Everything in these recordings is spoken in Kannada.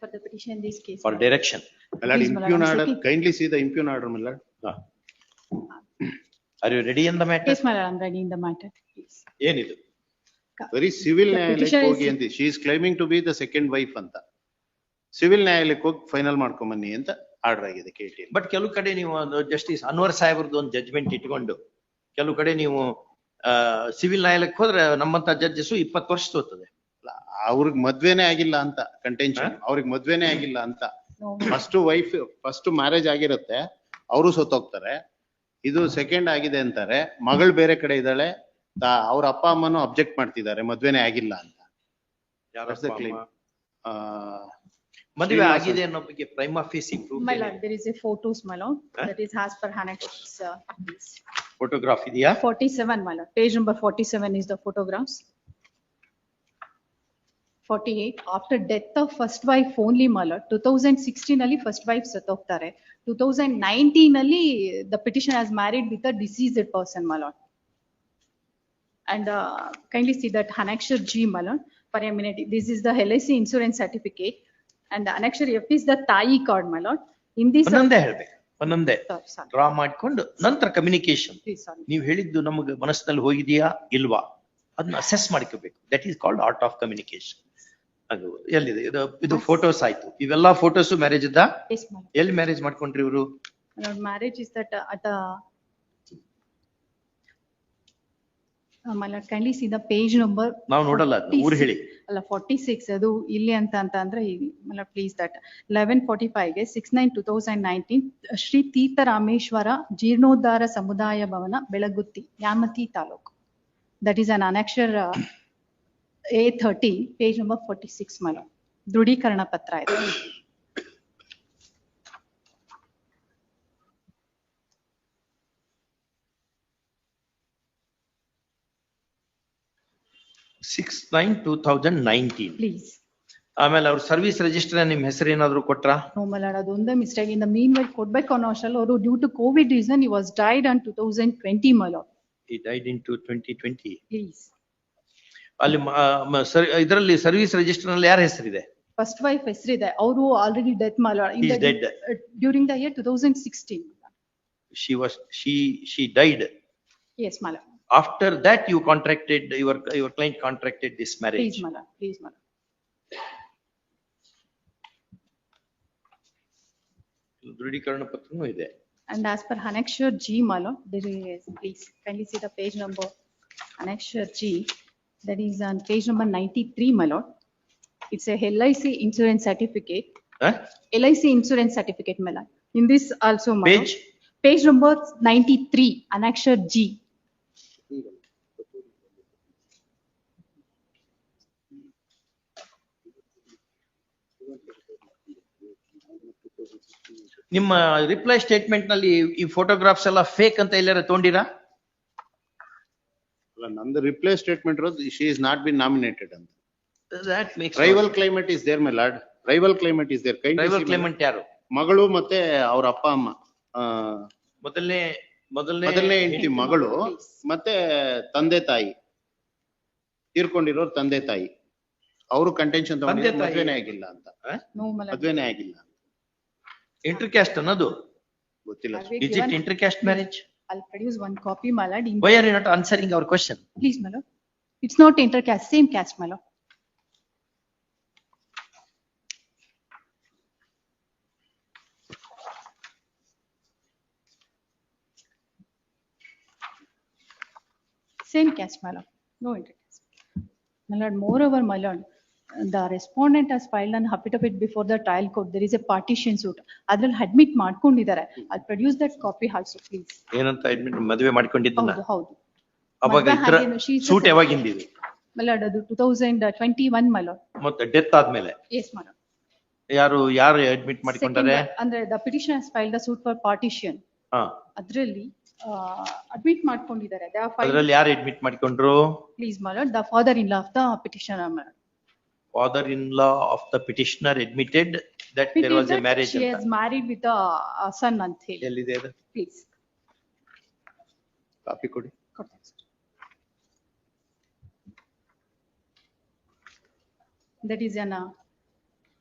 For the petition in this case. for direction. My lord, Please, my lord, impugn I'm order, speaking. kindly see the impugn order, my lord. Are you ready in the matter? Yes, my lord, I'm ready in the matter. Please. ಏನಿದು? ಬರೀ ಸಿವಿಲ್ The ನ್ಯಾಯಾಲಯಕ್ಕೆ petitioner is- ಹೋಗಿ ಅಂತ she is claiming to be the second wife ಅಂತ. ಸಿವಿಲ್ ನ್ಯಾಯಾಲಯಕ್ಕೆ ಹೋಗಿ ಫೈನಲ್ ಮಾಡ್ಕೊಂಬನ್ನಿ ಅಂತ ಆರ್ಡರ್ ಆಗಿದೆ ಕೆ ಟಿ ಬಟ್ ಕೆಲವು ಕಡೆ ನೀವು ಒಂದು ಜಸ್ಟಿಸ್ ಅನ್ವರ್ ಸಾಹೇಬ್ರದ್ದು ಒಂದು ಜಜ್ಮೆಂಟ್ ಇಟ್ಕೊಂಡು ಕೆಲವು ಕಡೆ ನೀವು ಸಿವಿಲ್ ನ್ಯಾಯಾಲಯಕ್ಕೆ ಹೋದ್ರೆ ನಮ್ಮಂತ ಜಡ್ಜಸ್ ಇಪ್ಪತ್ತು ವರ್ಷ ತೋತದೆ. ಅವ್ರಿಗೆ ಮದ್ವೆನೇ ಆಗಿಲ್ಲ ಅಂತ ಕಂಟೆನ್ಷನ್ ಅವ್ರಿಗೆ ಮದ್ವೆನೇ ಆಗಿಲ್ಲ ಅಂತ. ಫಸ್ಟ್ ವೈಫ್ ಫಸ್ಟ್ ಮ್ಯಾರೇಜ್ ಆಗಿರುತ್ತೆ ಅವರು ಸತ್ತೋಗ್ತಾರೆ. ಇದು ಸೆಕೆಂಡ್ ಆಗಿದೆ ಅಂತಾರೆ. ಮಗಳು ಬೇರೆ ಕಡೆ ಇದ್ದಾಳೆ ಅವ್ರ ಅಪ್ಪ ಅಮ್ಮನೂ ಅಬ್ಜೆಕ್ಟ್ ಮಾಡ್ತಿದ್ದಾರೆ ಮದ್ವೆನೇ ಆಗಿಲ್ಲ ಅಂತ. ಮದುವೆ ಆಗಿದೆ ಅನ್ನೋ ಬಗ್ಗೆ prima facie proof my lord, is a uh, photograph ಇದೆಯಾ? Forty seven my page Page number forty-seven is the photographs. Forty-eight, after death first wife only my lord two thousand sixteen ಅಲ್ಲಿ ಫಸ್ಟ್ ವೈಫ್ ಸತ್ತೋಗ್ತಾರೆ. ಟೂ ತೌಸಂಡ್ ನೈನ್ಟೀನ್ ಅಲ್ಲಿ the petition as married with a deceased person my lord and kindly see that annexure G my lord for a minute this is the L I C insurance certificate and annexure F is the is the ತಾಯಿ card my lord in this. ಒಂದೊಂದೇ ಹೇಳ್ಬೇಕು, ಒಂದೊಂದೇ ಡ್ರಾ ಮಾಡ್ಕೊಂಡು ನಂತರ ಕಮ್ಯುನಿಕೇಶನ್. ನೀವು ಹೇಳಿದ್ದು ನಮಗೆ ಮನಸ್ಸಿನಲ್ಲಿ ಹೋಗಿದೆಯಾ ಇಲ್ವಾ? ಅದನ್ನ ಅಸೆಸ್ ಮಾಡ್ಕೋಬೇಕು. That is called art of communication. ಅದು ಎಲ್ಲಿದೆ? ಇದು ಇದು ಫೋಟೋಸ್ ಆಯ್ತು. ಇವೆಲ್ಲ ಫೋಟೋಸ್ ಮ್ಯಾರೇಜ್ ಇದ್ದ? Yes, my lord. ಎಲ್ಲಿ ಮ್ಯಾರೇಜ್ ಮಾಡ್ಕೊಂಡ್ರಿ ಇವರು? Marriage is marriage is that uh, at the. Uh, My lord, kindly see the page number. ನಾವು ನೋಡಲ್ಲ ಅದನ್ನ, ಊರು ಹೇಳಿ. ಅಲ್ಲ ಫಾರ್ಟಿ ಸಿಕ್ಸ್ ಅದು ಇಲ್ಲಿ ಅಂತ ಅಂತ ಅಂದ್ರೆ my lord please that eleven forty ಫೈವ್ಗೆ six nine two thousand nineteen Shri Tirtharameshwara ಜೀರ್ಣೋದ್ಧಾರ ಸಮುದಾಯ ಭವನ Belagutti Nyamati taluk that is an annexure A thirty page number forty six my lord ದೃಢೀಕರಣ ಪತ್ರ ಇದೆ six nine two thousand nineteen. Please ಆಮೇಲೆ ಅವ್ರ ಸರ್ವಿಸ್ ರಿಜಿಸ್ಟರ್ ನಿಮ್ ಹೆಸರು ಏನಾದ್ರು ಕೊಟ್ರಾ? ನೋ ಮಲಾಡ್ ಅದೊಂದೇ mistake in the meanwhile ಕೊಡ್ಬೇಕು ಅನ್ನೋ ಅಷ್ಟ್ರಲ್ಲಿ ಅವರು due to Covid reason he was died on two thousand twenty my lord He died in two twenty twenty. Please ಅಲ್ಲಿ ಮ- ಮ- ಸರ್- ಇದರಲ್ಲಿ ಸರ್ವಿಸ್ ರಿಜಿಸ್ಟರ್ ನಲ್ಲಿ ಯಾರ ಹೆಸರಿದೆ? ಫಸ್ಟ್ ವೈಫ್ ಹೆಸರಿದೆ ಅವರು already death my lord He is dead. During the year two thousand sixteen She was, she, she died. Yes my lord After that, you contracted, your, your client contracted this please marriage. My lord please my lord ದೃಢೀಕರಣ ಪತ್ರನೂ ಇದೆ. And as per annexure G, Malo, there is, please kindly see the page number, annexure G, that is on page number ninety-three, lord It's a LIC insurance certificate, ಹ? LIC insurance certificate, Malo. In this also, Malo. Page? Page number ninety-three, annexure G. ನಿಮ್ಮ ರಿಪ್ಲೈ ಸ್ಟೇಟ್ಮೆಂಟ್ನಲ್ಲಿ ಈ ಫೋಟೋಗ್ರಾಫ್ಸ್ ಎಲ್ಲ ಫೇಕ್ ಅಂತ ಎಲ್ಲಾರ ತಗೊಂಡಿರಾ? ಅಲ್ಲ ನಂದು ರಿಪ್ಲೈ ಸ್ಟೇಟ್ಮೆಂಟ್ ಇರೋದು she is not been nominated ಅಂತ. That makes rival claimant is there my lord rival claimant is there ಕೈ ರೈವಲ್ ಕ್ಲೈಮೇಟ್ ಯಾರು? ಮಗಳು ಮತ್ತೆ ಅವ್ರ ಅಪ್ಪ ಅಮ್ಮ ಆ, ಮೊದಲನೇ, ಮೊದಲನೇ. ಮೊದಲನೇ ಹೆಂಡತಿ ಮಗಳು ಮತ್ತೆ ತಂದೆ ತಾಯಿ ತೀರ್ಕೊಂಡಿರೋರು ತಂದೆ ತಾಯಿ ಅವರು ಕಂಟೆನ್ಷನ್ ತಾಯಿ. ಮದ್ವೆನೇ ಆಗಿಲ್ಲ ಅಂತ. ಮದ್ವೆನೇ ಆಗಿಲ್ಲ ಇಂಟರ್ ಕ್ಯಾಸ್ಟ್ ಅನ್ನೋದು? ಗೊತ್ತಿಲ್ಲ inter caste marriage? I'll produce one copy, Malad. in- Why are you not answering our question? Please, Malo. It's not intercaste, same caste, Malo. Same caste, Malo. No intercaste. Malad, moreover, Malad, the respondent has filed an affidavit before the trial court. There is a partition suit. ಅದ್ರಲ್ಲಿ admit ಮಾಡ್ಕೊಂಡಿದ್ದಾರೆ. I'll produce that copy also, please. ಏನಂತ admit ಮದುವೆ ಮಾಡ್ಕೊಂಡಿದ್ದನ್ನ? ಹೌದು, ಹೌದು. ಅವಾಗ ಸೂಟ್ ಯಾವಾಗಿಂದಿದೆ? Malad, ಅದು two thousand twenty-one, Malad. ಮತ್ತೆ ಡೆತ್ ಆದ್ಮೇಲೆ Yes, ಮಲಾಡ್ ಯಾರು ಯಾರು ಅಡ್ಮಿಟ್ ಮಾಡಿಕೊಂಡಾರೆ? ಅಂದ್ರೆ the petition has filed the suit for partition. ಹಾ, ಅದ್ರಲ್ಲಿ ಅಡ್ಮಿಟ್ ಮಾಡ್ಕೊಂಡಿದ್ದಾರೆ. ಅದ್ರಲ್ಲಿ ಯಾರು ಅಡ್ಮಿಟ್ ಮಾಡ್ಕೊಂಡ್ರು please, ಮಲಾಡ್ lord, the father-in-law of the petitioner, my lord. Father in law of the petitioner admitted that there was a marriage She has married with a a son ಅಂತ ಹೇಳಿ, ಎಲ್ಲಿದೆ ಅದು? please. ಕಾಪಿ ಕೊಡಿ. is an uh,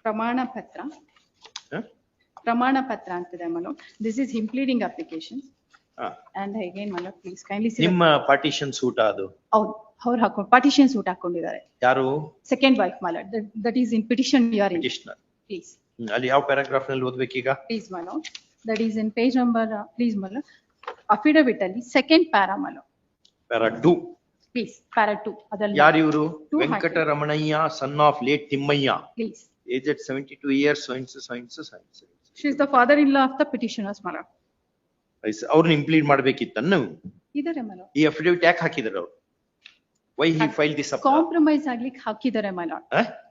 ಪ್ರಮಾಣ ಪತ್ರ, ಹ? ಪ್ರಮಾಣ ಪತ್ರ ಅಂತಿದೆ ಮಲೋ. This is impleading application. ಹಾ. And again, ಮಲೋ, please kindly see. ನಿಮ್ಮ ಪಾರ್ಟಿಷನ್ ಸೂಟ ಅದು ಹೌದು, ಅವ್ರು ಹಾಕೊಂಡು ಪಾರ್ಟಿಷನ್ ಸೂಟ್ ಹಾಕೊಂಡಿದ್ದಾರೆ. ಯಾರು? Second wife ಮಾಲಡ್ that is in petition you are petitioner please ಅಲ್ಲಿ ಯಾವ ಪ್ಯಾರಾಗ್ರಾಫ್ನಲ್ಲಿ ಓದಬೇಕು ಈಗ please ಮಾನು that is in page number please ಮಾನು affidavit ಅಲ್ಲಿ ಸೆಕೆಂಡ್ ಪ್ಯಾರಾ ಮಾನು ಪ್ಯಾರಾ 2 ಪ್ಲೀಸ್ ಪ್ಯಾರಾ 2 ಅದರಲ್ಲಿ ಯಾರು ಇವರು? Venkataramanaiah son of late Thimmaiah. Please age at 72 years signs signs signs she is the father in law of the petitioners ಮಾನು ಅವರು ಇಂಪ್ಲೀಟ್ ಮಾಡಬೇಕಿತ್ತು ಅನ್ನು? ಇದರ ಮಾನು ಈ ಅಫಿಡವಿಟ್ ಯಾಕೆ ಹಾಕಿದ್ರು ಅವರು? Why he file this up compromise ಆಗ್ಲಿಕ್ಕೆ ಹಾಕಿದ್ದಾರೆ, lord.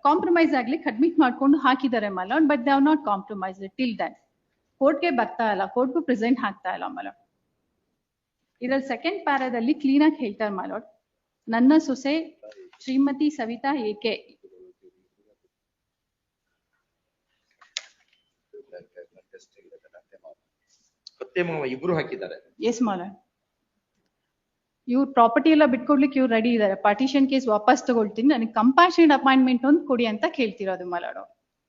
ಕಾಂಪ್ರಮೈಸ್ ಆಗ್ಲಿಕ್ಕೆ ಅಡ್ಮಿಟ್ ಮಾಡ್ಕೊಂಡು ಹಾಕಿದ್ದಾರೆ, lord, but they have not compromised till then. ಕೋರ್ಟ್ಗೆ ಬರ್ತಾ ಇಲ್ಲ, ಕೋರ್ಟ್ಗೂ ಪ್ರೆಸೆಂಟ್ ಆಗ್ತಾ ಇಲ್ಲ, lord. ಇದ್ರಲ್ಲಿ ಸೆಕೆಂಡ್ ಪ್ಯಾರಾದಲ್ಲಿ ಕ್ಲೀನ್ ಆಗಿ ಹೇಳ್ತಾರೆ, lord. ನನ್ನ ಸೊಸೆ ಶ್ರೀಮತಿ ಸವಿತಾ ಏಕೆ ಇಬ್ರು ಹಾಕಿದ್ದಾರೆ ಎಸ್ ಮಾಲ ಇವ್ರು ಪ್ರಾಪರ್ಟಿ ಎಲ್ಲ ಬಿಟ್ಕೊಡ್ಲಿಕ್ಕೆ ಇವ್ರು ರೆಡಿ ಇದಾರೆ ಪಾರ್ಟಿಷನ್ ಕೇಸ್ ವಾಪಸ್ ತಗೊಳ್ತೀನಿ ನನಗೆ ಕಂಪ್ಯಾಷನ್ ಅಪಾಯಿಂಟ್ಮೆಂಟ್ ಒಂದು ಕೊಡಿ ಅಂತ ಕೇಳ್ತಿರೋದು ಮಲಾಡೋ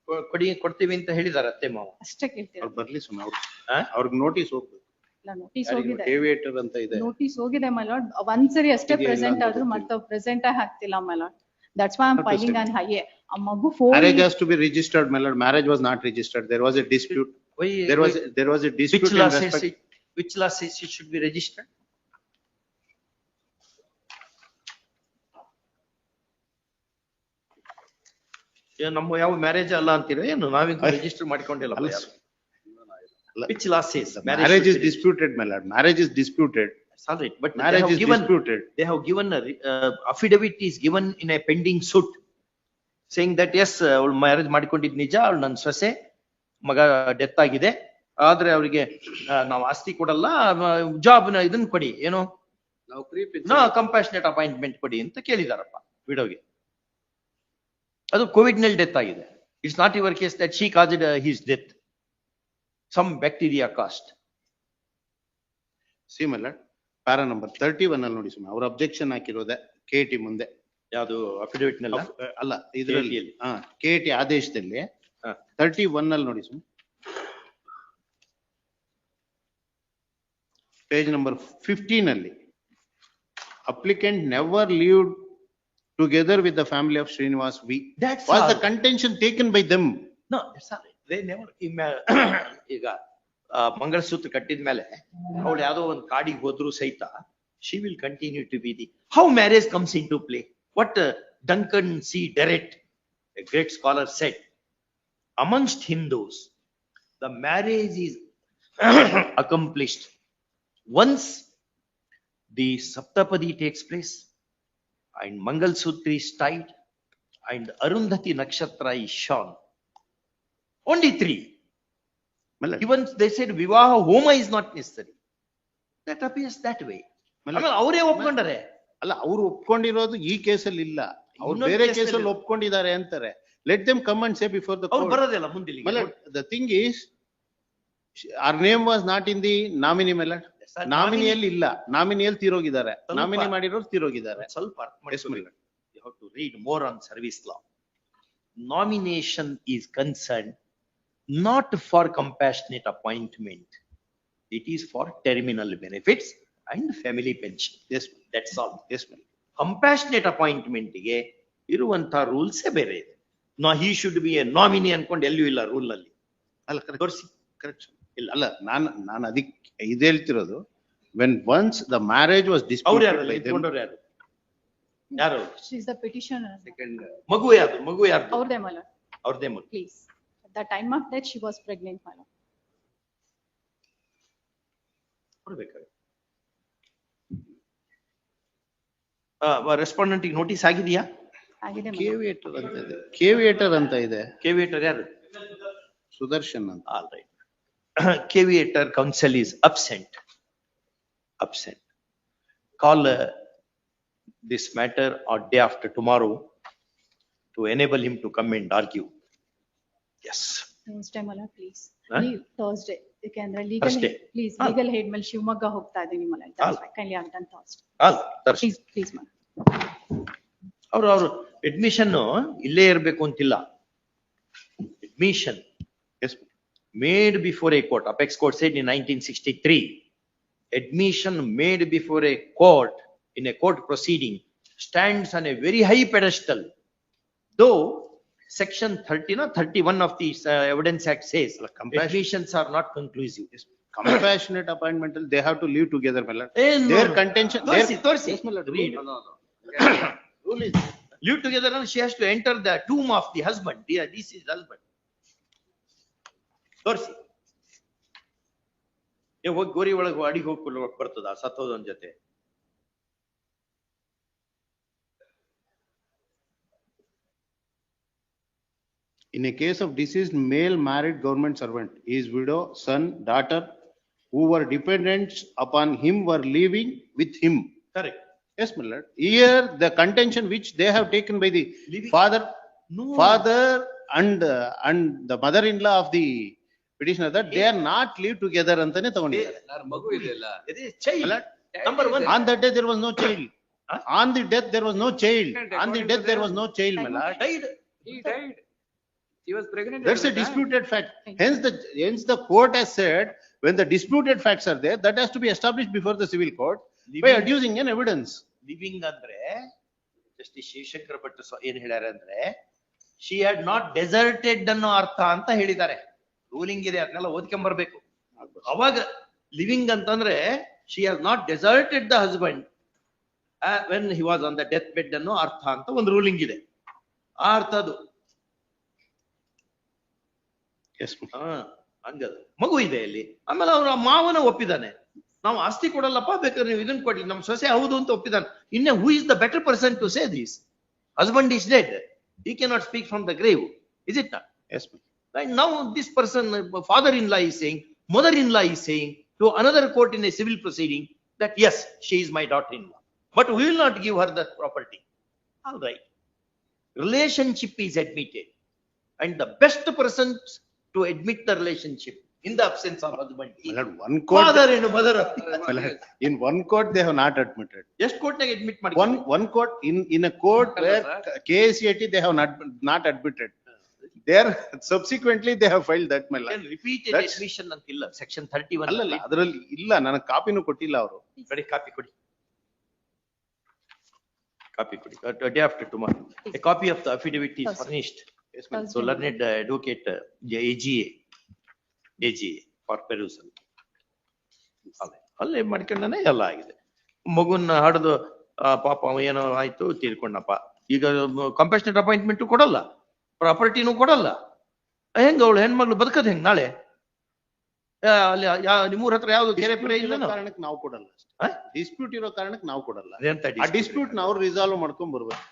ಕೊ- ಕೊಡಿ ಕೊಡ್ತೀವಿ ಅಂತ ಹೇಳಿದ್ದಾರೆ ಅತ್ತೆ ಮಾವ ಅಷ್ಟೇ ಅವ್ರು ಕೇಳ್ತಿರೋದು ಬರ್ಲಿ ಸುಮ್ಮನೆ ಅವ್ರು ಆ? ಅವ್ರಿಗೆ ನೋಟಿಸ್ ಹೋಗ್ಬೇಕು ನೋಟಿಸ್ ಹೋಗಿದೆ ಏವಿಯೇಟರ್ ಅಂತ ಇದೆ ನೋಟಿಸ್ ಹೋಗಿದೆ ಮಲಾಡ್ ಒಂದ್ಸರಿ ಅಷ್ಟೇ ಇದೆಯಲ್ಲ ಪ್ರೆಸೆಂಟ್ ಅಂತ ಆದ್ರು ಗೊತ್ತಿಲ್ಲ. ಮತ್ತೆ ಪ್ರೆಸೆಂಟ್ ಆಗಿ ಹಾಕ್ತಿಲ್ಲ my lord that's why am Not filing present. ಆನ್ ಹೈಯೇ ಆ ಮಗು phone Marriage has to be registered, my lord. Marriage was not registered. There was a dispute. Why- There was, why- there was a Which dispute in law says respect. it, which law says it should be registered? ನಮ್ಮ ಯಾವ ಮ್ಯಾರೇಜ್ ಅಲ್ಲ ಅಂತೀರ? ಏನು ನಾವೀಗ ರಿಜಿಸ್ಟರ್ ಮಾಡ್ಕೊಂಡಿಲ್ಲ ಪಿಚ್ loss is marriage is disputed my lord marriage is disputed all right but marriage is disputed they have given a affidavit is given in a pending suit saying that yes ಅವಳು ಮ್ಯಾರೇಜ್ ಮಾಡಿಕೊಂಡಿದ್ ನಿಜ ಅವಳು ನನ್ನ ಸೊಸೆ ಮಗ ಡೆತ್ ಆಗಿದೆ. ಆದ್ರೆ ಅವರಿಗೆ ನಾವು ಆಸ್ತಿ ಕೊಡಲ್ಲ ಜಾಬ್ನ ಇದನ್ನ ಕೊಡಿ ಏನು? ನೌಕರಿ ಕಂಪ್ಯಾಷನೇಟ್ ಅಪಾಯಿಂಟ್ಮೆಂಟ್ ಕೊಡಿ ಅಂತ ಕೇಳಿದಾರಪ್ಪ ವಿಡೋಗೆ ಅದು ಕೋವಿಡ್ನಲ್ಲಿ ಡೆತ್ ಆಗಿದೆ. It's not your case that she caused his death. Some bacteria caused. See, ಅಲ್ಲ ಪ್ಯಾರಾ ನಂಬರ್ ತರ್ಟಿ ಒನ್ ಅಲ್ಲಿ ನೋಡಿ ಸುಮ್ಮನೆ. ಅವ್ರ ಅಬ್ಜೆಕ್ಷನ್ ಹಾಕಿರೋದೆ ಕೆ ಟಿ ಮುಂದೆ. ಯಾವುದು ಅಫಿಡವಿಟ್ ನಲ್ಲ? ಅಲ್ಲ, ಇದರಲ್ಲಿ ಕೆ ಟಿ ಆದೇಶದಲ್ಲಿ ಹಾ. ತರ್ಟಿ ಒನ್ ಅಲ್ಲಿ ನೋಡಿ ಸುಮ್ಮನೆ. ಪೇಜ್ ನಂಬರ್ ಫಿಫ್ಟೀನ್ ಅಲ್ಲಿ. Applicant never lived together with the family of Srinivas V. That's Was the all. contention taken by them? No, it's all right. They never, ಇಮ್ಮ- ಈಗ ಆ, ಮಂಗಳಸೂತ್ರ ಕಟ್ಟಿದ್ಮೇಲೆ ಅವಳು ಯಾವ್ದೋ ಒಂದು ಕಾಡಿಗೆ ಹೋದ್ರು ಸಹಿತ she will continue to be the, how marriage comes into play? What uh, Duncan C. Derrett, a great scholar said, amongst Hindus, the marriage is accomplished once the Saptapadi takes place and Mangal Sutra is tied and Arundhati Nakshatra is shone. Only three. Even they said Vivaha Homa is not necessary. That appears that way. ಅವರೇ ಒಪ್ಕೊಂಡಾರೆ. ಅಲ್ಲ ಅವ್ರು ಒಪ್ಕೊಂಡಿರೋದು ಈ ಕೇಸಲ್ಲಿ ಇಲ್ಲ ಅವ್ರು ಬೇರೆ ಕೇಸಲ್ಲಿ ಒಪ್ಕೊಂಡಿದ್ದಾರೆ ಅಂತಾರೆ let them come and say before the ಬರೋದಿಲ್ಲ ಮುಂದಿಲ್ಲಿ. The thing is our name was not in the nominee ಮೇಲೆ Sir, ನಾಮಿನಿಯಲ್ಲಿ ಇಲ್ಲ ನಾಮಿನಿಯಲ್ಲಿ ತೀರೋಗಿದ್ದಾರೆ ನಾಮಿನಿ ಮಾಡಿರೋರು ತೀರೋಗಿದ್ದಾರೆ ಸ್ವಲ್ಪ ಅರ್ಥ more on service law. Nomination is concerned not for compassionate appointment. It is for terminal benefits and family pension. That's all. yes, ma'am. Compassionate ಅಪಾಯಿಂಟ್ಮೆಂಟ್ಗೆ ಇರುವಂತ ರೂಲ್ಸ್ ಬೇರೆ ಇದೆ ನಾ he should be a nominee ಅನ್ಕೊಂಡು ಎಲ್ಲೂ ಇಲ್ಲ ರೂಲ್ ಅಲ್ಲಿ ಅಲ್ಲ ಕರೆಕ್ಟ್ ತೋರಿಸಿ ಕರೆಕ್ಟ್ ಇಲ್ಲ ಅಲ್ಲ ನಾನು ನಾನು ಅದಕ್ಕೆ ಇದು ಹೇಳ್ತಿರೋದು when once the marriage was ಅವ್ರು ಯಾರು? ಡಿಸ್ಪ್ಯೂಟೆಡ್ ಇಟ್ಕೊಂಡವ್ರು ಯಾರು? ಯಾರು? ಶಿ ಇಸ್ ದ ಪಿಟಿಷನರ್ ಮಗು ಯಾರು ಮಗು ಯಾರು ಅವ್ರದೇ ಮಲ ಅವ್ರದೇ ಮಗು. Please the time of that she was pregnant my lord ಕೊಡ್ಬೇಕಾಗುತ್ತೆ respondent notice ಆಗಿದೆಯಾ? ಆಗಿದೆ ಕೇವಿಯೇಟರ್ ಅಂತ ಇದೆ. ಕೇವಿಯೇಟರ್ ಅಂತ ಇದೆ. ಕೇವಿಯೇಟರ್ ಯಾರು? ಸುದರ್ಶನ್ ಅಂತ. All right Caveator counsel is absent absent call uh, this matter or day after tomorrow to enable him to come and argue yes Tuesday ಮಲ ಪ್ಲೀಸ್ Huh? ಥರ್ಸ್ಡೇ ಯಾಕೆಂದ್ರೆ legal Thursday. Please Ah. Legal head ಮೇಲೆ ಶಿವಮೊಗ್ಗ ಹೋಗ್ತಾ ಇದೀನಿ ಮಲ Ah. ಕೈಲಿ ಆಗ್ತಾನೆ ಥರ್ಸ್ಡೇ ಅಲ್ಲ ತರ್ಸಿ ಪ್ಲೀಸ್ ಪ್ಲೀಸ್ ಮಲ ಅವ್ರು ಅವ್ರು ಅಡ್ಮಿಷನ್ ಇಲ್ಲೇ ಇರ್ಬೇಕು ಅಂತಿಲ್ಲ admission Yes, made before a court, apex court said in 1963, admission made before a court in a court proceeding stands on a very high pedestal. Though section 30, or 31 of the uh, Evidence Act says admissions are not conclusive. Compassionate appointment, they have to live together, my lord. Eh, no, Their contention, their. Torsi, torsi. Yes, my lord, Read. No, no, no. Rule is, live together and she has to enter the tomb of the husband. Yeah, this is husband. ತೋರ್ಸಿ. ಏ ಹೋಗಿ ಗೋರಿ ಒಳಗೆ ಅಡಿಗೆ ಹೋಗಿ ಬರ್ತದ ಸತ್ತೋದೊಂದ್ ಜೊತೆ. in a case of deceased male married government servant, his widow, son, daughter, who were dependents upon him were living with him. Correct. Yes, my lord. Here, the contention which they have taken by the Living- father, No. father and, uh, and the mother-in-law of the petition they are not live together ಅಂತಾನೆ ತಗೊಂಡಿದ್ದಾರೆ. No court when the disputed facts are civil court adducing N Bhat ಏನ್ ಹೇಳ್ಯಾರ ಅಂದ್ರೆ ಶಿ ಹ್ಯಾಡ್ ನಾಟ್ ಡೆಸರ್ಟೆಡ್ ಅನ್ನೋ ಅರ್ಥ ಅಂತ ಹೇಳಿದ್ದಾರೆ. ರೂಲಿಂಗ್ ಇದೆ ಅದನ್ನೆಲ್ಲ ಓದ್ಕೊಂಬರ್ಬೇಕು ಅವಾಗ ಲಿವಿಂಗ್ ಅಂತಂದ್ರೆ she has not deserted the husband when he was on the death bed ಅನ್ನೋ ಅರ್ಥ ಅಂತ ಒಂದು ರೂಲಿಂಗ್ ಇದೆ. ಆ ಅರ್ಥ ಅದು. ಹಂಗದು. ಮಗು ಇದೆ ಇಲ್ಲಿ. ಆಮೇಲೆ ಅವ್ರ ಮಾವನ ಒಪ್ಪಿದಾನೆ. ನಾವು ಆಸ್ತಿ ಕೊಡಲ್ಲಪ್ಪ ಬೇಕಾದ್ರೆ ನೀವು ಇದನ್ನ ಕೊಡಿ. ನಮ್ಮ ಸೊಸೆ ಹೌದು ಅಂತ ಒಪ್ಪಿದಾನೆ. ಇನ್ನೇ who is the better person to say these husband is dead he cannot speak from the grave is it not Yes. ma'am. Right now, this person, uh, father-in-law is saying, mother-in-law is saying to another court in a civil proceeding that yes, she is my daughter-in-law, but we will not give her the property. All right. Relationship is admitted. And the best person to admit the relationship in the absence of husband. one court, father and mother. in one court, they have not admitted. Just court they admit. One one court in in a court where KACAT, they have not not admitted. There are subsequently they filed file that lord. Then repeated That's- admission ಅಂತಿಲ್ಲ, section thirty-one. ಅಲ್ಲಲ್ಲ, ಅದರಲ್ಲಿ ಇಲ್ಲ, ನನಗೆ ಕಾಪಿನೂ ಕೊಟ್ಟಿಲ್ಲ ಅವರು. ಕೊಡಿ ಕಾಪಿ ಕೊಡಿ ಕಾಪಿ ಕೊಡಿ day after tomorrow a copy of the affidavit is Thursday. Furnished Thursday. So learned advocate AGA AGA for perusal ಅಲ್ಲೇ ಅಲ್ಲೇ ಮಾಡ್ಕೊಂಡನೆ ಎಲ್ಲ ಆಗಿದೆ ಮಗುನ ಹಡ್ದು ಆ, ಪಾಪ ಅವ ಏನೋ ಆಯ್ತು ತೀರ್ಕೊಂಡಪ್ಪ ಈಗ ಕಂಪೇಷನೇಟ್ ಅಪಾಯಿಂಟ್ಮೆಂಟ್ ಕೊಡಲ್ಲ ಪ್ರಾಪರ್ಟಿನೂ ಕೊಡಲ್ಲ. ಹೆಂಗ ಅವಳು ಹೆಣ್ಮಗ್ಳು ಬದುಕದ್ ಹೆಂಗ್ ನಾಳೆ? ಅಲ್ಲಿ ಯಾ- ನಿಮ್ಮೂರ್ ಹತ್ರ ಯಾವ್ದು ಬೇರೆ ಬೇರೆ ಇಲ್ಲ ಕಾರಣಕ್ಕೆ ನಾವು ಕೊಡಲ್ಲ. ಆ? ಡಿಸ್ಪ್ಯೂಟ್ ಇರೋ ಕಾರಣಕ್ಕೆ ನಾವು ಕೊಡಲ್ಲ. ಆ ಡಿಸ್ಪ್ಯೂಟ್ ನಾವು ರಿಸಾಲ್ವ್ ಮಾಡ್ಕೊಂಡ್ ಬರ್ಬೇಕು.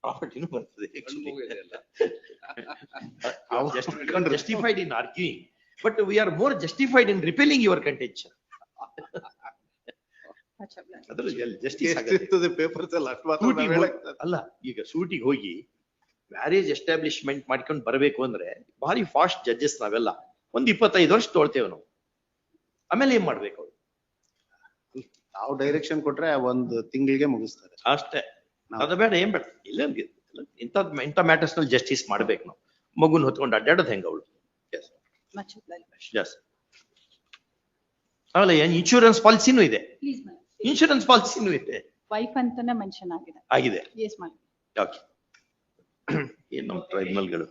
ಪ್ರಾಪರ್ಟಿನೂ ಬರ್ತದೆ justified in arguing but we are more justified in repelling your contention ಅದ್ರಲ್ಲಿ ಜಸ್ಟಿಸ್ ಎಷ್ಟಿರ್ತದೆ ಪೇಪರ್ಸ್ ಅಲ್ಲಿ ಅಷ್ಟ್ ಮಾತ್ರ. ಅಲ್ಲ ಈಗ ಸೂಟಿಗೆ ಹೋಗಿ ಮ್ಯಾರೇಜ್ ಎಸ್ಟಾಬ್ಲಿಷ್ಮೆಂಟ್ ಮಾಡ್ಕೊಂಡು ಬರಬೇಕು ಅಂದ್ರೆ ಭಾರಿ ಫಾಸ್ಟ್ ಜಡ್ಜಸ್ ನಾವೆಲ್ಲ. ಒಂದ್ ಇಪ್ಪತ್ತೈದು ವರ್ಷ ತೋಳ್ತೇವೆ ನಾವು. ಆಮೇಲೆ ಏನ್ ಮಾಡ್ಬೇಕು ಅವ್ರು? ನಾವು ಡೈರೆಕ್ಷನ್ ಕೊಟ್ರೆ ಒಂದ್ ತಿಂಗಳಿಗೆ ಮುಗಿಸ್ತಾರೆ. ಅಷ್ಟೇ. ಅದ ಬೇಡ ಏನ್ ಬೇಡ. ಇಲ್ಲ ಇಂಥ ಇಂಥ ಮ್ಯಾಟರ್ಸ್ನಲ್ಲಿ ಜಸ್ಟಿಸ್ ಮಾಡ್ಬೇಕು ನಾವು. ಮಗುನ್ ಹೊತ್ಕೊಂಡು ಅಡ್ಡಾಡೋದು ಹೆಂಗ ಅವಳು? ಆಮೇಲೆ ಏನ್ ಇನ್ಶೂರೆನ್ಸ್ ಪಾಲಿಸಿನೂ ಇದೆ. ಇನ್ಶೂರೆನ್ಸ್ ಪಾಲಿಸಿನೂ ಇದೆ ವೈಫ್ ಅಂತಾನೆ ಮೆನ್ಷನ್ ಆಗಿದೆ. ಆಗಿದೆ ಎಸ್ ma'am. ಓಕೆ ಏನ್ ನಮ್ಮ ಟ್ರೈಬ್ನಲ್ಗಳು